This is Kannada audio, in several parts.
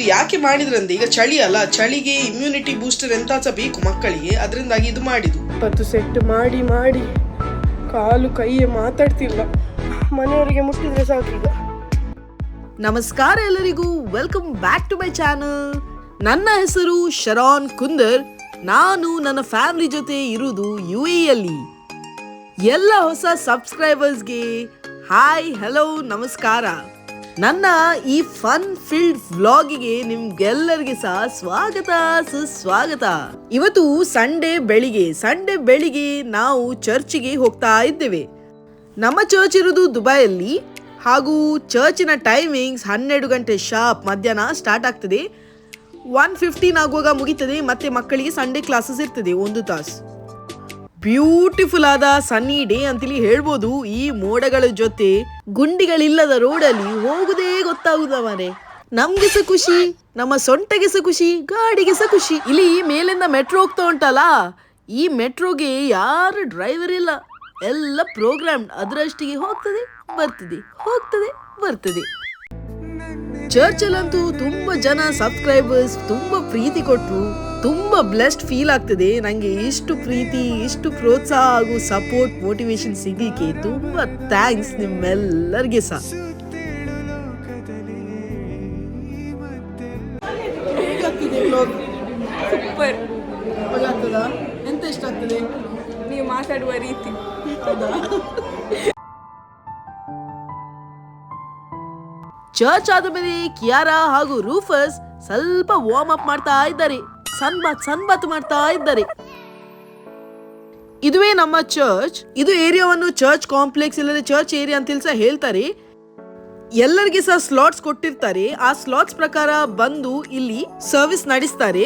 ಇದು ಯಾಕೆ ಮಾಡಿದ್ರಂದ್ರೆ ಈಗ ಚಳಿ ಅಲ್ಲ ಚಳಿಗೆ ಇಮ್ಯುನಿಟಿ ಬೂಸ್ಟರ್ ಎಂತ ಸಹ ಬೇಕು ಮಕ್ಕಳಿಗೆ. ಅದರಿಂದಾಗಿ ಇದು ಮಾಡಿದ್ದು. ಇಪ್ಪತ್ತು ಸೆಟ್ ಮಾಡಿ ಮಾಡಿ ಕಾಲು ಕೈಯೇ ಮಾತಾಡ್ತಿಲ್ಲ. ಮನೆಯವರಿಗೆ ಮುಟ್ಟಿದ್ರೆ ಸಾಕೀಗ ನಮಸ್ಕಾರ ಎಲ್ಲರಿಗೂ. Welcome back to my channel ನನ್ನ ಹೆಸರು ಶರಾನ್ ಕುಂದರ್. ನಾನು ನನ್ನ ಫ್ಯಾಮಿಲಿ ಜೊತೆ ಇರುವುದು ಯು ಎಲ್ಲಿ ಎಲ್ಲ ಹೊಸ ಸಬ್ಸ್ಕ್ರೈಬರ್ಸ್ಗೆ ಹಾಯ್ ಹಲೋ ನಮಸ್ಕಾರ. ನನ್ನ ಈ ಫನ್ ಫೀಲ್ಡ್ ವ್ಲಾಗಿಗೆ ನಿಮ್ಗೆಲ್ಲರಿಗೆ ಸಹ ಸ್ವಾಗತ, ಸುಸ್ವಾಗತ. ಇವತ್ತು ಸಂಡೇ ಬೆಳಿಗ್ಗೆ ಸಂಡೇ ಬೆಳಿಗ್ಗೆ ನಾವು ಚರ್ಚಿಗೆ ಹೋಗ್ತಾ ಇದ್ದೇವೆ. ನಮ್ಮ ಚರ್ಚ್ ಇರೋದು ದುಬೈಯಲ್ಲಿ. ಹಾಗೂ ಚರ್ಚಿನ ಟೈಮಿಂಗ್ಸ್ ಹನ್ನೆರಡು ಗಂಟೆ ಶಾಪ್ ಮಧ್ಯಾಹ್ನ ಸ್ಟಾರ್ಟ್ ಆಗ್ತದೆ. ಒನ್ ಫಿಫ್ಟೀನ್ ಆಗುವಾಗ ಮುಗೀತದೆ, ಮತ್ತೆ ಮಕ್ಕಳಿಗೆ ಸಂಡೇ ಕ್ಲಾಸಸ್ ಇರ್ತದೆ ಒಂದು ತಾಸು. ಬ್ಯೂಟಿಫುಲ್ ಆದ ಸನ್ನಿ ಡೇ ಅಂತೇಳಿ ಹೇಳ್ಬೋದು, ಈ ಮೋಡಗಳ ಜೊತೆ ಗುಂಡಿಗಳಿಲ್ಲದ ರೋಡಲ್ಲಿ ಹೋಗುದೇ ಗೊತ್ತಾಗುದ ಮನೆ ನಮ್ಗೆ ಸಹ ಖುಷಿ, ನಮ್ಮ ಸೊಂಟಗೆ ಸಹ ಖುಷಿ, ಗಾಡಿಗೆ ಸಹ ಖುಷಿ. ಇಲ್ಲಿ ಮೇಲಿಂದ ಮೆಟ್ರೋ ಹೋಗ್ತಾ ಉಂಟಲ್ಲ? ಈ ಮೆಟ್ರೋಗೆ ಯಾರು ಡ್ರೈವರ್ ಇಲ್ಲ. ಎಲ್ಲ ಪ್ರೋಗ್ರಾಮ್ ಅದರಷ್ಟಿಗೆ ಹೋಗ್ತದೆ, ಬರ್ತದೆ ಹೋಗ್ತದೆ, ಬರ್ತದೆ. ಚರ್ಚಲ್ಲಂತೂ ತುಂಬಾ ಜನ ಸಬ್ಸ್ಕ್ರೈಬರ್ಸ್ ತುಂಬಾ ಪ್ರೀತಿ ಕೊಟ್ಟರು ತುಂಬಾ ಬ್ಲೆಸ್ಡ್ ಫೀಲ್ ಆಗ್ತದೆ. ನನಗೆ ಇಷ್ಟು ಪ್ರೀತಿ ಇಷ್ಟು ಪ್ರೋತ್ಸಾಹ ಹಾಗೂ ಸಪೋರ್ಟ್ ಮೋಟಿವೇಶನ್ ಸಿಗಲಿಕ್ಕೆ ತುಂಬ ಥ್ಯಾಂಕ್ಸ್ ನಿಮ್ಮೆಲ್ಲರಿಗೆ ಸಹ ಸೂಪರ್ ಎಂತ ಇಷ್ಟ ಆಗ್ತದೆ? ನೀವು ಮಾತಾಡುವ ರೀತಿ. ಚರ್ಚ್ ಆದ ಮೇಲೆ ಕಿಯಾರಾ ಹಾಗೂ ರೂಫಸ್ ಸ್ವಲ್ಪ ವಾರ್ಮ್ ಅಪ್ ಮಾಡ್ತಾ ಇದ್ದಾರೆ. ಸನ್ ಬಾತ್ ಸನ್ ಬಾತ್ ಮಾಡ್ತಾ ಇದ್ದಾರೆ. ಇದುವೇ ನಮ್ಮ ಚರ್ಚ್ ಇದು ಏರಿಯಾವನ್ನು ಚರ್ಚ್ ಕಾಂಪ್ಲೆಕ್ಸ್ ಇಲ್ಲದೆ ಚರ್ಚ್ ಏರಿಯಾ ಅಂತ ಸಹ ಹೇಳ್ತಾರೆ. ಎಲ್ಲರಿಗೆ ಸಹ ಸ್ಲಾಟ್ಸ್ ಕೊಟ್ಟಿರ್ತಾರೆ. ಆ ಸ್ಲಾಟ್ಸ್ ಪ್ರಕಾರ ಬಂದು ಇಲ್ಲಿ ಸರ್ವಿಸ್ ನಡೆಸ್ತಾರೆ.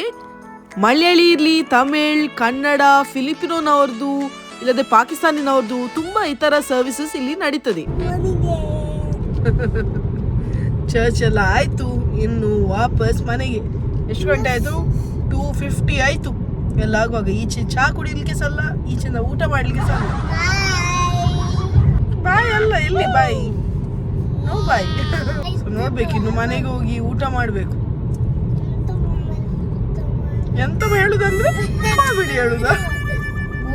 ಮಲಯಾಳಿ ಇರ್ಲಿ, ತಮಿಳ್, ಕನ್ನಡ ಫಿಲಿಪಿನೋನವ್ರದ್ದು ಇಲ್ಲದೆ ಪಾಕಿಸ್ತಾನಿನವ್ರದ್ದು ತುಂಬಾ ಇತರ ಸರ್ವಿಸಸ್ ಇಲ್ಲಿ ನಡೀತದೆ. ಚರ್ಚ್ ಎಲ್ಲ ಆಯ್ತು. ಇನ್ನು ವಾಪಸ್ ಮನೆಗೆ. ಎಷ್ಟು ಗಂಟೆ ಆಯ್ತು? ಟೂ ಫಿಫ್ಟಿ ಆಯ್ತು. ಎಲ್ಲ ಆಗುವಾಗ ಈಚೆ ಚಹಾ ಕುಡಿಲಿಕ್ಕೆ ಸಲ್ಲ, ಈಚೆಯಿಂದ ಊಟ ಮಾಡ್ಲಿಕ್ಕೆ ಸಲ್ಲ. ಬಾಯ್ ಅಲ್ಲ, ಎಲ್ಲಿ ಬಾಯ್? ನೋ ಬಾಯ್. ನೋಡ್ಬೇಕು, ಇನ್ನು ಮನೆಗೆ ಹೋಗಿ ಊಟ ಮಾಡ್ಬೇಕು. ಎಂತ ಹೇಳುದಂದ್ರೆ ಬಿಡಿ ಹೇಳುದ.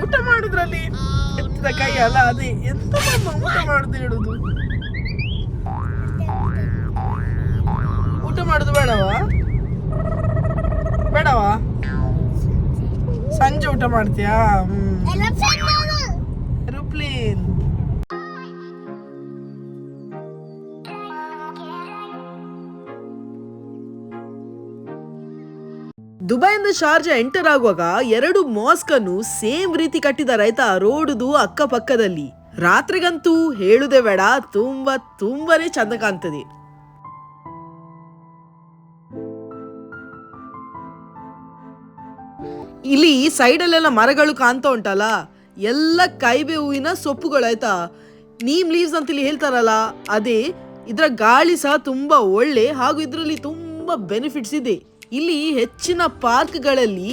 ಊಟ ಮಾಡುದ್ರಲ್ಲಿ ಎತ್ತಿದ ಕೈ ಅಲ್ಲ, ಅದೇ. ಎಂತ ಊಟ ಮಾಡುದು ಹೇಳುದು? ಊಟ ಮಾಡುದು ಬೇಡವಾ? ಬೇಡವಾ? ಸಂಜೆ ಊಟ ಮಾಡ್ತೀಯಾ? ರುಪ್ಲೀನ್ ದುಬೈಯಿಂದ ಶಾರ್ಜಾ ಎಂಟರ್ ಆಗುವಾಗ ಎರಡು ಮಾಸ್ಕ್ ಅನ್ನು ಸೇಮ್ ರೀತಿ ಕಟ್ಟಿದ ಆಯ್ತಾ ರೋಡ್ದು ಅಕ್ಕಪಕ್ಕದಲ್ಲಿ. ರಾತ್ರಿಗಂತೂ ಹೇಳುದೇ ಬೇಡ ತುಂಬಾ ತುಂಬಾನೇ ಚಂದ ಕಾಣ್ತದೆ. ಇಲ್ಲಿ ಸೈಡಲ್ಲೆಲ್ಲ ಮರಗಳು ಕಾಣ್ತಾ ಉಂಟಲ್ಲ? ಎಲ್ಲ ಕೈಬೆ ಹೂವಿನ ಸೊಪ್ಪುಗಳು ಆಯ್ತಾ? ನೀಮ್ ಲೀವ್ಸ್ ಅಂತ ಇಲ್ಲಿ ಹೇಳ್ತಾರಲ್ಲ, ಅದೇ ಇದರ ಗಾಳಿ ಸಹ ತುಂಬಾ ಒಳ್ಳೆ ಹಾಗೂ ಇದರಲ್ಲಿ ತುಂಬಾ ಬೆನಿಫಿಟ್ಸ್ ಇದೆ. ಇಲ್ಲಿ ಹೆಚ್ಚಿನ ಪಾರ್ಕ್ಗಳಲ್ಲಿ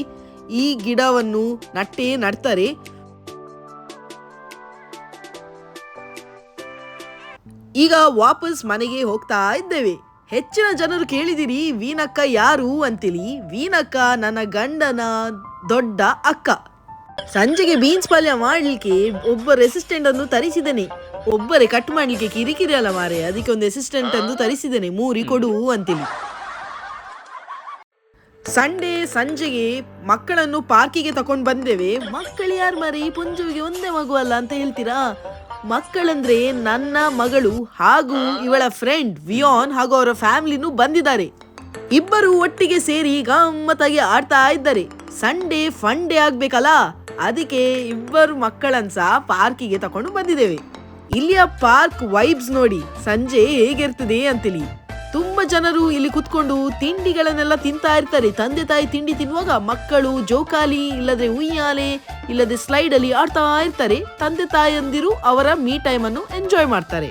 ಈ ಗಿಡವನ್ನು ನಟ್ಟೆ ನಡ್ತಾರೆ. ಈಗ ವಾಪಸ್ ಮನೆಗೆ ಹೋಗ್ತಾ ಇದ್ದೇವೆ. ಹೆಚ್ಚಿನ ಜನರು ಕೇಳಿದಿರಿ ವೀನಕ್ಕ ಯಾರು ಅಂತೇಳಿ ವೀನಕ್ಕ ನನ್ನ ಗಂಡನ ದೊಡ್ಡ ಅಕ್ಕ. ಸಂಜೆಗೆ ಬೀನ್ಸ್ ಪಲ್ಯ ಮಾಡಲಿಕ್ಕೆ ಒಬ್ಬ ರೆಸಿಸ್ಟೆಂಟ್ ಅನ್ನು ತರಿಸಿದನೆ. ಒಬ್ಬರೇ ಕಟ್ ಮಾಡಲಿಕ್ಕೆ ಕಿರಿಕಿರಿ ಅಲ್ಲ ಮಾರೆ, ಅದಕ್ಕೆ ಒಂದು ಅಸಿಸ್ಟೆಂಟ್ ಅನ್ನು ತರಿಸಿದ್ದೇನೆ ಮೂರಿ ಕೊಡು ಅಂತೇಳಿ ಸಂಡೇ ಸಂಜೆಗೆ ಮಕ್ಕಳನ್ನು ಪಾರ್ಕಿಗೆ ತಕೊಂಡು ಬಂದೇವೆ. ಮಕ್ಕಳು ಯಾರು ಮರಿ ಪುಂಜುವಿಗೆ ಒಂದೇ ಮಗು ಅಲ್ಲ ಅಂತ ಹೇಳ್ತೀರಾ? ಮಕ್ಕಳಂದ್ರೆ ನನ್ನ ಮಗಳು ಹಾಗೂ ಇವಳ ಫ್ರೆಂಡ್ ವಿಯಾನ್ ಹಾಗೂ ಅವರ ಫ್ಯಾಮಿಲಿನೂ ಬಂದಿದ್ದಾರೆ. ಇಬ್ಬರು ಒಟ್ಟಿಗೆ ಸೇರಿ ಗಮ್ಮತ್ತಾಗಿ ಆಡ್ತಾ ಇದ್ದಾರೆ. ಸಂಡೇ ಫನ್ ಡೇ ಆಗ್ಬೇಕಲ್ಲ? ಅದಕ್ಕೆ ಇಬ್ಬರು ಮಕ್ಕಳನ್ನ ಸಹ ಪಾರ್ಕಿಗೆ ತಕೊಂಡು ಬಂದಿದ್ದೇವೆ. ಇಲ್ಲಿಯ ಪಾರ್ಕ್ ವೈಬ್ಸ್ ನೋಡಿ ಸಂಜೆ ಹೇಗಿರ್ತದೆ ಅಂತೇಳಿ ತುಂಬಾ ಜನರು ಇಲ್ಲಿ ಕುತ್ಕೊಂಡು ತಿಂಡಿಗಳನ್ನೆಲ್ಲ ತಿಂತಾ ಇರ್ತಾರೆ. ತಂದೆ ತಾಯಿ ತಿಂಡಿ ತಿನ್ನುವಾಗ ಮಕ್ಕಳು ಜೋಕಾಲಿ, ಇಲ್ಲದ್ರೆ ಉಯ್ಯಾಲೆ ಇಲ್ಲದೆ ಸ್ಲೈಡ್ ಅಲ್ಲಿ ಆಡ್ತಾ ಇರ್ತಾರೆ. ತಂದೆ ತಾಯಿಯಂದಿರು ಅವರ ಮೀ ಟೈಮ್ ಅನ್ನು ಎಂಜಾಯ್ ಮಾಡ್ತಾರೆ.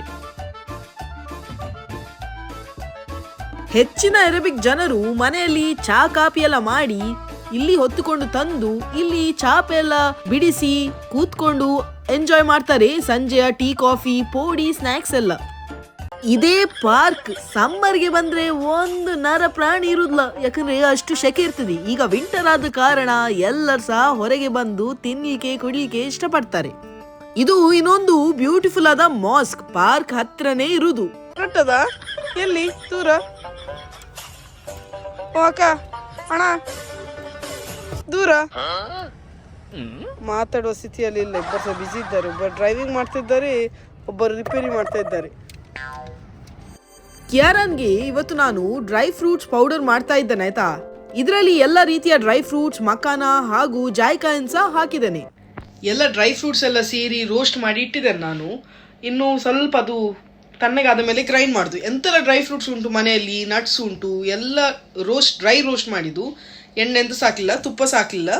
ಹೆಚ್ಚಿನ ಅರೇಬಿಕ್ ಜನರು ಮನೆಯಲ್ಲಿ ಚಾ ಕಾಫಿ ಎಲ್ಲ ಮಾಡಿ ಇಲ್ಲಿ ಹೊತ್ತುಕೊಂಡು ತಂದು, ಇಲ್ಲಿ ಚಾಪೆ ಎಲ್ಲ ಬಿಡಿಸಿ ಕೂತ್ಕೊಂಡು ಎಂಜಾಯ್ ಮಾಡ್ತಾರೆ ಸಂಜೆಯ ಟೀ, ಕಾಫಿ, ಪೋಡಿ ಸ್ನ್ಯಾಕ್ಸ್ ಎಲ್ಲ. ಇದೇ ಪಾರ್ಕ್ ಸಮ್ಮರ್ಗೆ ಬಂದ್ರೆ ಒಂದು ನರ ಪ್ರಾಣಿ ಇರುದಿಲ್ಲ ಯಾಕಂದ್ರೆ ಅಷ್ಟು ಶೆಕೆ ಇರ್ತದೆ. ಈಗ ವಿಂಟರ್ ಆದ ಕಾರಣ ಎಲ್ಲರೂ ಸಹ ಹೊರಗೆ ಬಂದು ತಿನ್ಲಿಕ್ಕೆ, ಕುಡಿಲಿಕ್ಕೆ ಇಷ್ಟಪಡ್ತಾರೆ. ಇದು ಇನ್ನೊಂದು ಬ್ಯೂಟಿಫುಲ್ ಆದ ಮಾಸ್ಕ್ ಪಾರ್ಕ್ ಹತ್ರನೇ ಇರುದು. ಕಟ್ಟದ? ಎಲ್ಲಿ? ದೂರ? ಓ ದೂರ? ಮಾತಾಡುವ ಸ್ಥಿತಿಯಲ್ಲಿ ಇಲ್ಲ ಇಬ್ಬರು ಸಹ ಬಿಸಿ ಇದ್ದಾರೆ. ಒಬ್ಬರು ಡ್ರೈವಿಂಗ್ ಮಾಡ್ತಿದ್ದಾರೆ ಒಬ್ಬರು ರಿಪೇರಿ ಮಾಡ್ತಾ ಇದ್ದಾರೆ. ಕಿಯಾರನ್ಗೆ ಇವತ್ತು ನಾನು ಡ್ರೈ ಫ್ರೂಟ್ಸ್ ಪೌಡರ್ ಮಾಡ್ತಾ ಇದ್ದೇನೆ ಆಯ್ತಾ? ಇದರಲ್ಲಿ ಎಲ್ಲ ರೀತಿಯ ಡ್ರೈ ಫ್ರೂಟ್ಸ್ ಮಕಾನ ಹಾಗೂ ಜಾಯ್ಕಾಯನ್ ಸಹ ಹಾಕಿದ್ದೇನೆ. ಎಲ್ಲ ಡ್ರೈ ಫ್ರೂಟ್ಸ್ ಎಲ್ಲ ಸೇರಿ ರೋಸ್ಟ್ ಮಾಡಿ ಇಟ್ಟಿದ್ದೇನೆ ನಾನು. ಇನ್ನು ಸ್ವಲ್ಪ ಅದು ತಣ್ಣಗಾದ ಮೇಲೆ ಗ್ರೈಂಡ್ ಮಾಡುದು. ಎಂತೆಲ್ಲ ಡ್ರೈ ಫ್ರೂಟ್ಸ್ ಉಂಟು ಮನೆಯಲ್ಲಿ ನಟ್ಸ್ ಉಂಟು ಎಲ್ಲ ರೋಸ್ಟ್ ಡ್ರೈ ರೋಸ್ಟ್ ಮಾಡಿದ್ದು. ಎಣ್ಣೆ ಅಂತೂ ಸಾಕಲಿಲ್ಲ, ತುಪ್ಪ ಸಾಕಲಿಲ್ಲ.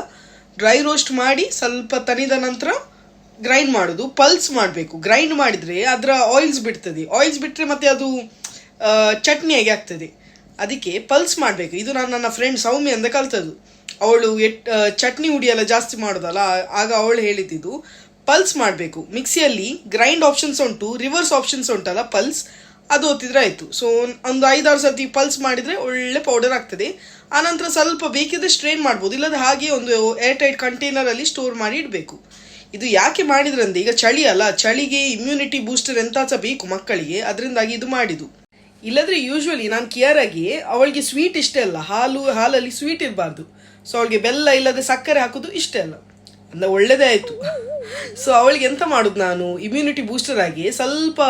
ಡ್ರೈ ರೋಸ್ಟ್ ಮಾಡಿ ಸ್ವಲ್ಪ ತನಿದ ನಂತರ ಗ್ರೈಂಡ್ ಮಾಡೋದು ಪಲ್ಸ್ ಮಾಡಬೇಕು. ಗ್ರೈಂಡ್ ಮಾಡಿದರೆ ಅದರ ಆಯಿಲ್ಸ್ ಬಿಡ್ತದೆ. ಆಯಿಲ್ಸ್ ಬಿಟ್ಟರೆ ಮತ್ತೆ ಅದು ಚಟ್ನಿಯಾಗಿ ಆಗ್ತದೆ. ಅದಕ್ಕೆ ಪಲ್ಸ್ ಮಾಡಬೇಕು. ಇದು ನಾನು, ನನ್ನ ಫ್ರೆಂಡ್ ಸೌಮ್ಯ ಅಂತ ಕಲ್ತದ್ದು. ಅವಳು ಎಟ್ ಚಟ್ನಿ ಹುಡಿ ಜಾಸ್ತಿ ಮಾಡೋದಲ್ಲ, ಆಗ ಅವಳು ಹೇಳಿದ್ದು ಪಲ್ಸ್ ಮಾಡಬೇಕು. ಮಿಕ್ಸಿಯಲ್ಲಿ ಗ್ರೈಂಡ್ ಆಪ್ಷನ್ಸ್ ಉಂಟು ರಿವರ್ಸ್ ಆಪ್ಷನ್ಸ್ ಉಂಟಲ್ಲ ಪಲ್ಸ್ ಅದು ಒತ್ತಿದ್ರೆ ಆಯಿತು. ಸೊ ಒಂದು ಐದಾರು ಸರ್ತಿ ಪಲ್ಸ್ ಮಾಡಿದರೆ ಒಳ್ಳೆ ಪೌಡರ್ ಆಗ್ತದೆ. ಆನಂತರ ಸ್ವಲ್ಪ ಬೇಕಿದ್ರೆ ಸ್ಟ್ರೈನ್ ಮಾಡ್ಬೋದು ಇಲ್ಲದ ಹಾಗೆ ಒಂದು ಏರ್ ಟೈಟ್ ಕಂಟೈನರಲ್ಲಿ ಸ್ಟೋರ್ ಮಾಡಿ ಇಡಬೇಕು. ಇದು ಯಾಕೆ ಮಾಡಿದ್ರಂದ್ರೆ, ಈಗ ಚಳಿ ಅಲ್ಲ, ಚಳಿಗೆ ಇಮ್ಯುನಿಟಿ ಬೂಸ್ಟರ್ ಎಂತ ಸಹ ಬೇಕು ಮಕ್ಕಳಿಗೆ, ಅದರಿಂದಾಗಿ ಇದು ಮಾಡಿದ್ದು. ಇಲ್ಲದ್ರೆ ಯೂಶ್ವಲಿ ನಾನು ಆಗಿ, ಅವಳಿಗೆ ಸ್ವೀಟ್ ಇಷ್ಟ ಅಲ್ಲ, ಹಾಲು, ಹಾಲಲ್ಲಿ ಸ್ವೀಟ್ ಇರಬಾರ್ದು. ಸೊ ಅವಳಿಗೆ ಬೆಲ್ಲ ಇಲ್ಲದೆ ಸಕ್ಕರೆ ಹಾಕೋದು ಇಷ್ಟ ಅಲ್ಲ. ಅಂದ್ರೆ ಒಳ್ಳೇದೇ ಆಯಿತು. ಸೊ ಅವಳಿಗೆ ಎಂತ ಮಾಡೋದು ನಾನು? ಇಮ್ಯುನಿಟಿ ಬೂಸ್ಟರ್ ಆಗಿ ಸ್ವಲ್ಪ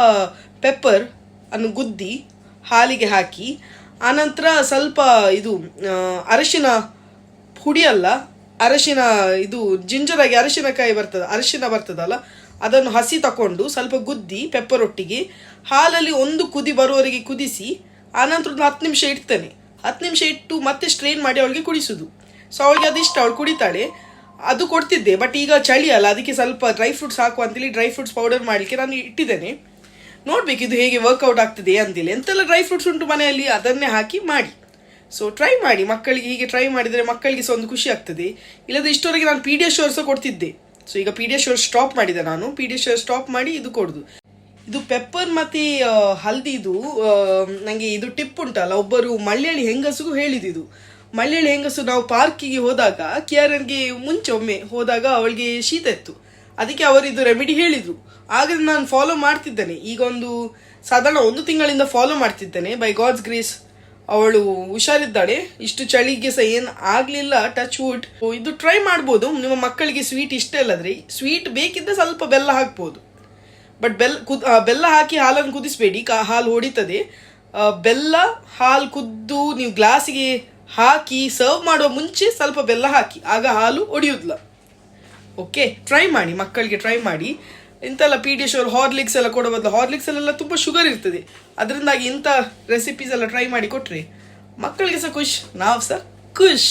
ಪೆಪ್ಪರ್ ಅನ್ನು ಗುದ್ದಿ, ಹಾಲಿಗೆ ಹಾಕಿ ಆನಂತರ ಸ್ವಲ್ಪ ಇದು ಅರಶಿನ ಹುಡಿ ಅಲ್ಲ ಅರಶಿನ ಇದು ಜಿಂಜರ್ ಆಗಿ ಅರಶಿನಕಾಯಿ ಬರ್ತದ, ಅರಶಿನ ಬರ್ತದಲ್ಲ, ಅದನ್ನು ಹಸಿ ತಕೊಂಡು ಸ್ವಲ್ಪ ಗುದ್ದಿ ಪೆಪ್ಪರ್ ಒಟ್ಟಿಗೆ ಹಾಲಲ್ಲಿ ಒಂದು ಕುದಿ ಬರುವವರಿಗೆ ಕುದಿಸಿ, ಆನಂತರ ಒಂದು ಹತ್ತು ನಿಮಿಷ ಇಡ್ತೇನೆ. ಹತ್ತು ನಿಮಿಷ ಇಟ್ಟು ಮತ್ತೆ ಸ್ಟ್ರೈನ್ ಮಾಡಿ ಅವಳಿಗೆ ಕುಡಿಸುದು. ಸೊ ಅವಳಿಗೆ ಅದಿಷ್ಟ, ಅವಳು ಕುಡಿತಾಳೆ. ಅದು ಕೊಡ್ತಿದ್ದೆ ಬಟ್ ಈಗ ಚಳಿ ಅಲ್ಲ, ಅದಕ್ಕೆ ಸ್ವಲ್ಪ ಡ್ರೈ ಫ್ರೂಟ್ಸ್ ಹಾಕು ಅಂತೇಳಿ ಡ್ರೈ ಫ್ರೂಟ್ಸ್ ಪೌಡರ್ ಮಾಡಲಿಕ್ಕೆ ನಾನು ಇಟ್ಟಿದ್ದೇನೆ. ನೋಡ್ಬೇಕು ಇದು ಹೇಗೆ ವರ್ಕೌಟ್ ಆಗ್ತದೆ ಅಂತೇಳಿ ಎಂತೆಲ್ಲ ಡ್ರೈ ಫ್ರೂಟ್ಸ್ ಉಂಟು ಮನೆಯಲ್ಲಿ, ಅದನ್ನೇ ಹಾಕಿ ಮಾಡಿ. ಸೊ ಟ್ರೈ ಮಾಡಿ. ಮಕ್ಕಳಿಗೆ ಹೀಗೆ ಟ್ರೈ ಮಾಡಿದರೆ ಮಕ್ಕಳಿಗೆ ಸಹ ಒಂದು ಖುಷಿ ಆಗ್ತದೆ. ಇಲ್ಲದೇ ಇಷ್ಟವರೆಗೆ ನಾನು ಪಿ ಡಿ ಎಸ್ ಶೋರ್ ಸಹ ಕೊಡ್ತಿದ್ದೆ. ಸೊ ಈಗ P D A shores stop ಮಾಡಿದೆ ನಾನು. P D A shores stop ಮಾಡಿ ಇದು ಕೊಡೋದು. ಇದು ಪೆಪ್ಪರ್ ಮತ್ತೆ ಹಲ್ದಿದು ನನಗೆ ಇದು ಟಿಪ್ ಉಂಟಲ್ಲ, ಒಬ್ಬರು ಮಳ್ಳೇಳಿ ಹೆಂಗಸಿಗೂ ಹೇಳಿದಿದು ಮಳ್ಳೇಳಿ ಹೆಂಗಸು ನಾವು ಪಾರ್ಕಿಗೆ ಹೋದಾಗ ಕಿಯಾರನ್ಗೆ ಮುಂಚೆ ಒಮ್ಮೆ ಹೋದಾಗ ಅವಳಿಗೆ ಶೀತ ಇತ್ತು. ಅದಕ್ಕೆ ಅವರಿದು ರೆಮಿಡಿ ಹೇಳಿದರು. ಆಗ ನಾನು ಫಾಲೋ ಮಾಡ್ತಿದ್ದೇನೆ. ಈಗ ಒಂದು ಸಾಧಾರಣ ಒಂದು ತಿಂಗಳಿಂದ ಫಾಲೋ ಮಾಡ್ತಿದ್ದೇನೆ. ಬೈ ಗಾಡ್ಸ್ ಗ್ರೇಸ್ ಅವಳು ಹುಷಾರಿದ್ದಾಳೆ. ಇಷ್ಟು ಚಳಿಗೆ ಸಹ ಏನು ಆಗಲಿಲ್ಲ ಟಚ್ ವುಡ್ ಇದು ಟ್ರೈ ಮಾಡ್ಬೋದು. ನಿಮ್ಮ ಮಕ್ಕಳಿಗೆ ಸ್ವೀಟ್ ಇಷ್ಟ ಇಲ್ಲದ್ರೆ ಸ್ವೀಟ್ ಬೇಕಿದ್ದರೆ ಸ್ವಲ್ಪ ಬೆಲ್ಲ ಹಾಕ್ಬೋದು. ಬಟ್ ಬೆಲ್ಲ ಕುದ್ ಬೆಲ್ಲ ಹಾಕಿ ಹಾಲನ್ನು ಕುದಿಸ್ಬೇಡಿ. ಕಾ, ಹಾಲು ಹೊಡಿತದೆ. ಬೆಲ್ಲ, ಹಾಲು ಕುದ್ದು ನೀವು ಗ್ಲಾಸಿಗೆ ಹಾಕಿ ಸರ್ವ್ ಮಾಡುವ ಮುಂಚೆ ಸ್ವಲ್ಪ ಬೆಲ್ಲ ಹಾಕಿ. ಆಗ ಹಾಲು ಒಡೆಯುದಿಲ್ಲ ಓಕೆ ಟ್ರೈ ಮಾಡಿ, ಮಕ್ಕಳಿಗೆ ಟ್ರೈ ಮಾಡಿ. ಇಂತೆಲ್ಲ ಶೋರ್ ಹಾರ್ಲಿಕ್ಸ್ ಎಲ್ಲ ಕೊಡೋ ಬದಲು ಹಾರ್ಲಿಕ್ಸ್ ಅಲ್ಲೆಲ್ಲ ತುಂಬ ಶುಗರ್ ಇರ್ತದೆ. ಅದರಿಂದಾಗಿ ಇಂಥ ರೆಸಿಪೀಸ್ ಎಲ್ಲ ಟ್ರೈ ಮಾಡಿ ಕೊಟ್ರಿ ಮಕ್ಕಳಿಗೆ ಸಹ ಖುಷ್, ನಾವು ಸಹ ಖುಷ್.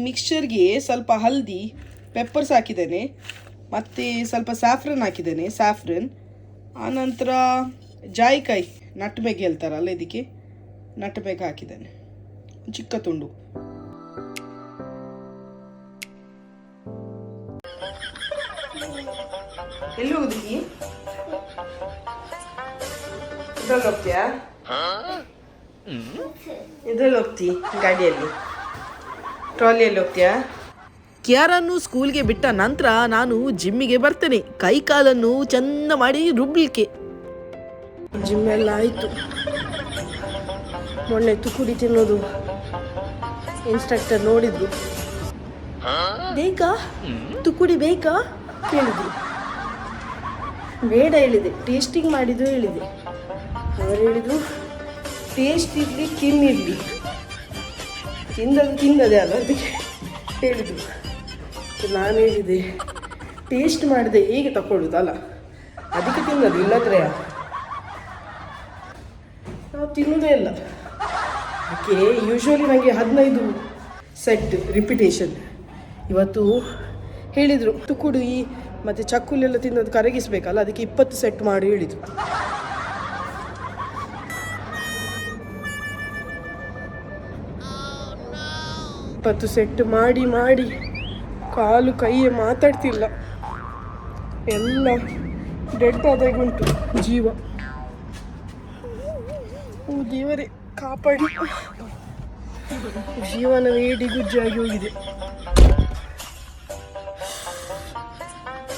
ಮಿಕ್ಸ್ಚರ್ಗೆ ಸ್ವಲ್ಪ ಹಲ್ದಿ ಪೆಪ್ಪರ್ಸ್ ಹಾಕಿದ್ದೇನೆ. ಮತ್ತು ಸ್ವಲ್ಪ ಸ್ಯಾಫ್ರನ್ ಹಾಕಿದ್ದೇನೆ ಸ್ಯಾಫ್ರನ್ ಆನಂತರ ಜಾಯಿಕಾಯಿ ನಟ್ಮೆಗ್ ಹೇಳ್ತಾರಲ್ಲ ಇದಕ್ಕೆ ನಟ್ಮೆಗ್ ಹಾಕಿದ್ದೇನೆ. ಚಿಕ್ಕ ತುಂಡು. ಎಲ್ಲಿ ಇದ್ರಲ್ಲಿ ಹೋಗ್ತೀಯಾ? ಇದ್ರಲ್ಲಿ ಹೋಗ್ತಿ ಗಾಡಿಯಲ್ಲಿ. ಟ್ರಾಲಿಯಲ್ಲಿ ಹೋಗ್ತೀಯಾ? ಕಿಯಾರನ್ನು ಸ್ಕೂಲ್ಗೆ ಬಿಟ್ಟ ನಂತರ ನಾನು ಜಿಮ್ಮಿಗೆ ಬರ್ತೇನೆ. ಕೈ ಕಾಲನ್ನು ಚಂದ ಮಾಡಿ ರುಬ್ಲಿಕ್ಕೆ. ಜಿಮ್ ಎಲ್ಲ ಆಯಿತು. ಮೊನ್ನೆ ತುಕುಡಿ ತಿನ್ನೋದು. ಇನ್ಸ್ಟ್ರಕ್ಟರ್ ನೋಡಿದ್ರು. ಬೇಕಾ? ತುಕುಡಿ ಬೇಕಾ? ಕೇಳಿದ್ರು. ಬೇಡ ಹೇಳಿದೆ ಟೇಸ್ಟಿಂಗ್ ಮಾಡಿದ್ದು ಹೇಳಿದೆ. ಅವರು ಹೇಳಿದ್ರು ಟೇಸ್ಟ್ ಇರಲಿ ತಿನ್ನಿರಲಿ ತಿಂದದ್ದು ತಿಂದದೆ ಅಲ್ಲ ಅದಕ್ಕೆ ಹೇಳಿದ್ರು. ನಾನು ಹೇಳಿದೆ ಟೇಸ್ಟ್ ಮಾಡಿದೆ, ಹೇಗೆ ತಗೊಳ್ಳೋದಲ್ಲ ಅದಕ್ಕೆ ತಿನ್ನೋದು, ಇಲ್ಲದ್ರೆ ನಾವು ತಿನ್ನೋದೇ ಇಲ್ಲ. ಅದಕ್ಕೆ ಯೂಶ್ವಲಿ ನನಗೆ ಹದಿನೈದು ಸೆಟ್ ರಿಪಿಟೇಷನ್ ಇವತ್ತು ಹೇಳಿದರು, ತುಕುಡು ಈ ಮತ್ತು ಚಕ್ಕುಲೆಲ್ಲ ತಿನ್ನೋದು ಕರಗಿಸ್ಬೇಕಲ್ಲ, ಅದಕ್ಕೆ ಇಪ್ಪತ್ತು ಸೆಟ್ ಮಾಡಿ ಹೇಳಿದರು ಇಪ್ಪತ್ತು ಸೆಟ್ ಮಾಡಿ ಮಾಡಿ ಕಾಲು ಕೈಯೇ ಮಾತಾಡ್ತಿಲ್ಲ. ಎಲ್ಲ ಡೆಡ್ ಆದಾಗುಂಟು ಜೀವ. ಓ ದೇವರೇ, ಕಾಪಾಡಿ. ಜೀವನವೇ ಡಿಗುಜ್ಜಾಗಿ ಹೋಗಿದೆ.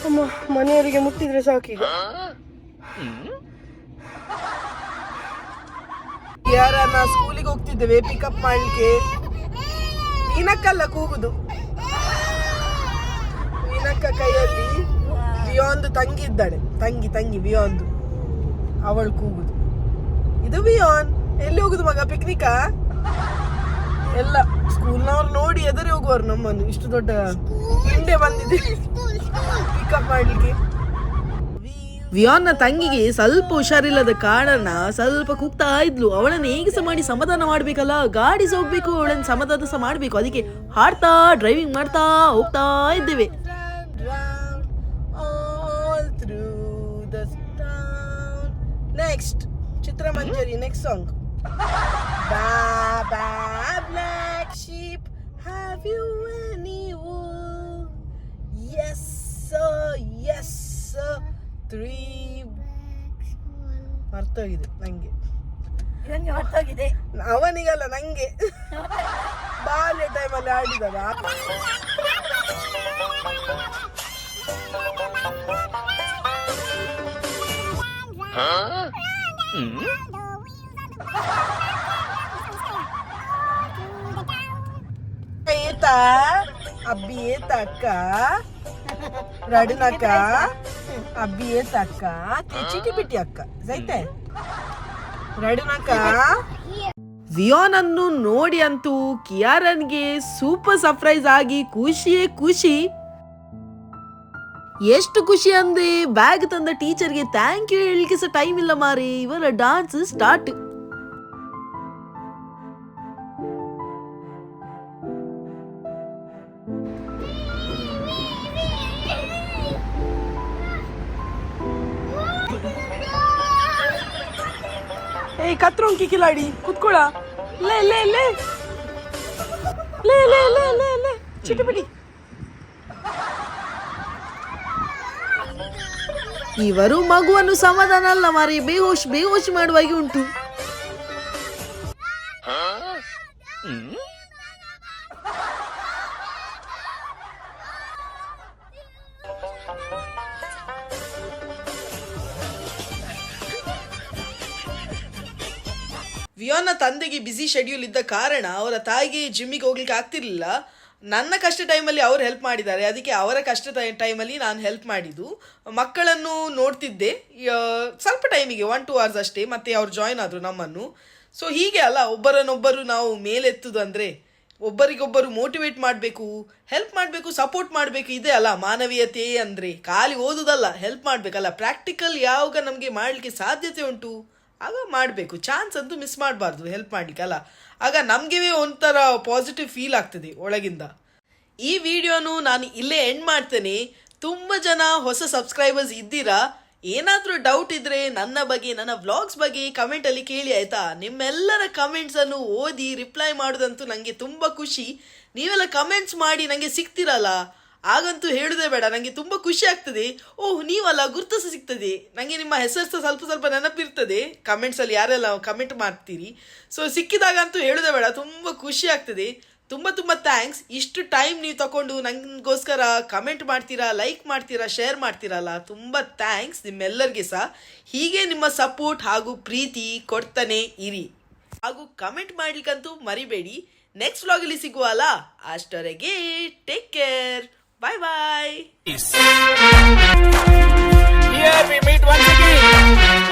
ಅಮ್ಮ, ಮನೆಯವರಿಗೆ ಮುಟ್ಟಿದ್ರೆ ಸಾಕೀಗ ಯಾರನ್ನ ಸ್ಕೂಲಿಗೆ ಹೋಗ್ತಿದ್ದೇವೆ ಪಿಕಪ್ ಮಾಡ್ಲಿಕ್ಕೆ? ಇನಕ್ಕಲ್ಲ ಕೂಗುದು. ಇನಕ್ಕ ಕೈಯಲ್ಲಿ ಬಿಯೋಂದು ತಂಗಿ ಇದ್ದಾಳೆ. ತಂಗಿ ತಂಗಿ ಬಿಯೋಂದು ಅವಳು ಕೂಗುದು. ಇದು ಬಿಯೋನ್ ಎಲ್ಲಿ ಹೋಗುದು ಮಗ ಪಿಕ್ನಿಕಾ ಎಲ್ಲ ಸ್ಕೂಲ್ನವ್ರು ನೋಡಿ ಎದುರು ಹೋಗುವರು ನಮ್ಮನ್ನು. ಇಷ್ಟು ದೊಡ್ಡ ಹಿಂದೆ ಬಂದಿದೆ ಮಾಡ್ಲಿಕ್ಕೆ. ವಿಯಾನ್ನ ತಂಗಿಗೆ ಸ್ವಲ್ಪ ಹುಷಾರಿಲ್ಲದ ಕಾರಣ ಸ್ವಲ್ಪ ಕೂಗ್ತಾ ಇದ್ಲು. ಅವಳನ್ನ ಹೇಗೆ ಸಹ ಮಾಡಿ ಸಮಾಧಾನ ಮಾಡ್ಬೇಕಲ್ಲ? ಗಾಡಿ ಸಹ ಹೋಗ್ಬೇಕು ಅವಳನ್ನ ಸಮಾಧಾನ ಸಹ ಮಾಡ್ಬೇಕು. ಅದಕ್ಕೆ ಹಾಡ್ತಾ ಡ್ರೈವಿಂಗ್ ಮಾಡ್ತಾ ಹೋಗ್ತಾ ಇದ್ದೇವೆ. Next Chitramanjari next song black sheep have you any S S three ಮರ್ತೋಗಿದೆ ನಂಗೆ. ಅವನಿಗಲ್ಲ ನಂಗೆ. ಬಾಲ್ಯ ಟೈಮಲ್ಲಿ ಆಡಿದಾಗ ಏತ ಅಬ್ಬಿ ಏತ ಅಕ್ಕ. ರಡನಕ್ಕ. ಅಬ್ಬಿ ಏತ ಅಕ್ಕ ಚಿಟಿ ಬಿಟ್ಟಿ ಅಕ್ಕ ಸೈತೆ? ರಡನಕ್ಕ ವಿಯೋನ್ ಅನ್ನು ನೋಡಿ ಅಂತೂ ಕಿಯಾರನ್ಗೆ ಸೂಪರ್ ಸರ್ಪ್ರೈಸ್ ಆಗಿ ಖುಷಿಯೇ ಖುಷಿ. ಎಷ್ಟು ಖುಷಿ ಅಂದ್ರೆ ಬ್ಯಾಗ್ ತಂದ ಟೀಚರ್ಗೆ ಥ್ಯಾಂಕ್ ಯು ಹೇಳಿಕೆ ಸಹ ಟೈಮ್ ಇಲ್ಲ ಮಾರಿ. ಇವರ ಡಾನ್ಸ್ ಸ್ಟಾರ್ಟ್ ಏಯ್ ಕತ್ರೋಂಕಿ ಕಿಲಾಡಿ, ಕುತ್ಕೊಳ. ಲೇ ಲೇ ಲೇ. ಲೇ ಲೇ ಲೇ ಲೇ ಇವರು ಮಗುವನ್ನು ಸಮಾಧಾನ ಅಲ್ಲ ಮಾರಿ, ಬೇಹೋಶ್ ಬೇಹೋಶ್ ಮಾಡುವಾಗೆ ಉಂಟು. ತಂದೆಗೆ ಬ್ಯುಸಿ ಶೆಡ್ಯೂಲ್ ಇದ್ದ ಕಾರಣ ಅವರ ತಾಯಿಗೆ ಜಿಮ್ಮಿಗೆ ಹೋಗ್ಲಿಕ್ಕೆ ಆಗ್ತಿರ್ಲಿಲ್ಲ. ನನ್ನ ಕಷ್ಟ ಟೈಮಲ್ಲಿ ಅವರು ಹೆಲ್ಪ್ ಮಾಡಿದ್ದಾರೆ. ಅದಕ್ಕೆ ಅವರ ಕಷ್ಟ ಟೈಮಲ್ಲಿ ನಾನು ಹೆಲ್ಪ್ ಮಾಡಿದ್ದು. ಮಕ್ಕಳನ್ನು ನೋಡ್ತಿದ್ದೆ. ಸ್ವಲ್ಪ ಟೈಮಿಗೆ ಒನ್ ಟು ಅವರ್ಸ್ ಅಷ್ಟೇ, ಮತ್ತೆ ಅವ್ರು ಜಾಯ್ನ್ ಆದರು ನಮ್ಮನ್ನು. ಸೊ ಹೀಗೆ ಅಲ್ಲ, ಒಬ್ಬರನ್ನೊಬ್ಬರು ನಾವು ಮೇಲೆತ್ತುದು ಅಂದರೆ ಒಬ್ಬರಿಗೊಬ್ಬರು ಮೋಟಿವೇಟ್ ಮಾಡಬೇಕು ಹೆಲ್ಪ್ ಮಾಡಬೇಕು ಸಪೋರ್ಟ್ ಮಾಡಬೇಕು ಇದೆ ಅಲ್ಲ. ಮಾನವೀಯತೆ ಅಂದರೆ, ಖಾಲಿ ಓದುದಲ್ಲ ಹೆಲ್ಪ್ ಮಾಡಬೇಕಲ್ಲ. ಪ್ರಾಕ್ಟಿಕಲ್ ಯಾವಾಗ ನಮಗೆ ಮಾಡಲಿಕ್ಕೆ ಸಾಧ್ಯತೆ ಉಂಟು? ಆಗ ಮಾಡಬೇಕು. ಚಾನ್ಸ್ ಅಂತೂ ಮಿಸ್ ಮಾಡಬಾರ್ದು ಹೆಲ್ಪ್ ಮಾಡಲಿಕ್ಕೆ, ಅಲ್ಲ? ಆಗ ನಮಗೆ ಒಂಥರ ಪಾಸಿಟಿವ್ ಫೀಲ್ ಆಗ್ತದೆ ಒಳಗಿಂದ. ಈ ವಿಡಿಯೋನು ನಾನು ಇಲ್ಲೇ ಎಂಡ್ ಮಾಡ್ತೇನೆ. ತುಂಬ ಜನ ಹೊಸ ಸಬ್ಸ್ಕ್ರೈಬರ್ಸ್ ಇದ್ದೀರಾ? ಏನಾದರೂ ಡೌಟ್ ಇದ್ದರೆ ನನ್ನ ಬಗ್ಗೆ, ನನ್ನ ವ್ಲಾಗ್ಸ್ ಬಗ್ಗೆ ಕಮೆಂಟಲ್ಲಿ ಕೇಳಿ, ಆಯಿತಾ? ನಿಮ್ಮೆಲ್ಲರ ಕಮೆಂಟ್ಸನ್ನು ಓದಿ ರಿಪ್ಲೈ ಮಾಡೋದಂತೂ ನನಗೆ ತುಂಬ ಖುಷಿ. ನೀವೆಲ್ಲ ಕಮೆಂಟ್ಸ್ ಮಾಡಿ ನನಗೆ ಸಿಗ್ತಿರಲ್ಲ? ಆಗಂತೂ ಹೇಳುದೇ ಬೇಡ. ನನಗೆ ತುಂಬ ಖುಷಿ ಆಗ್ತದೆ. ಓಹ್, ನೀವಲ್ಲ ಗುರುತು ಸಿಗ್ತದೆ. ನನಗೆ ನಿಮ್ಮ ಹೆಸರು ಸಹ ಸ್ವಲ್ಪ ಸ್ವಲ್ಪ ನೆನಪಿರ್ತದೆ. ಕಮೆಂಟ್ಸಲ್ಲಿ ಯಾರೆಲ್ಲ ಕಮೆಂಟ್ ಮಾಡ್ತೀರಿ? ಸೊ ಸಿಕ್ಕಿದಾಗಂತೂ ಹೇಳುದೇ ಬೇಡ. ತುಂಬ ಖುಷಿ ಆಗ್ತದೆ. ತುಂಬ ತುಂಬ ಥ್ಯಾಂಕ್ಸ್ ಇಷ್ಟು ಟೈಮ್ ನೀವು ತಗೊಂಡು ನನಗೋಸ್ಕರ ಕಮೆಂಟ್ ಮಾಡ್ತೀರಾ ಲೈಕ್ ಮಾಡ್ತೀರಾ ಶೇರ್ ಮಾಡ್ತೀರಲ್ಲ, ತುಂಬ ಥ್ಯಾಂಕ್ಸ್ ನಿಮ್ಮೆಲ್ಲರಿಗೆ ಸಹ. ಹೀಗೆ ನಿಮ್ಮ ಸಪೋರ್ಟ್ ಹಾಗೂ ಪ್ರೀತಿ ಕೊಡ್ತಾನೆ ಇರಿ. ಹಾಗೂ ಕಮೆಂಟ್ ಮಾಡ್ಲಿಕ್ಕಂತೂ ಮರಿಬೇಡಿ. ನೆಕ್ಸ್ಟ್ ವ್ಲಾಗಲ್ಲಿ ಸಿಗುವಲ್ಲ ಅಷ್ಟವರೆಗೆ take care Bye bye. Peace. Here we meet once again.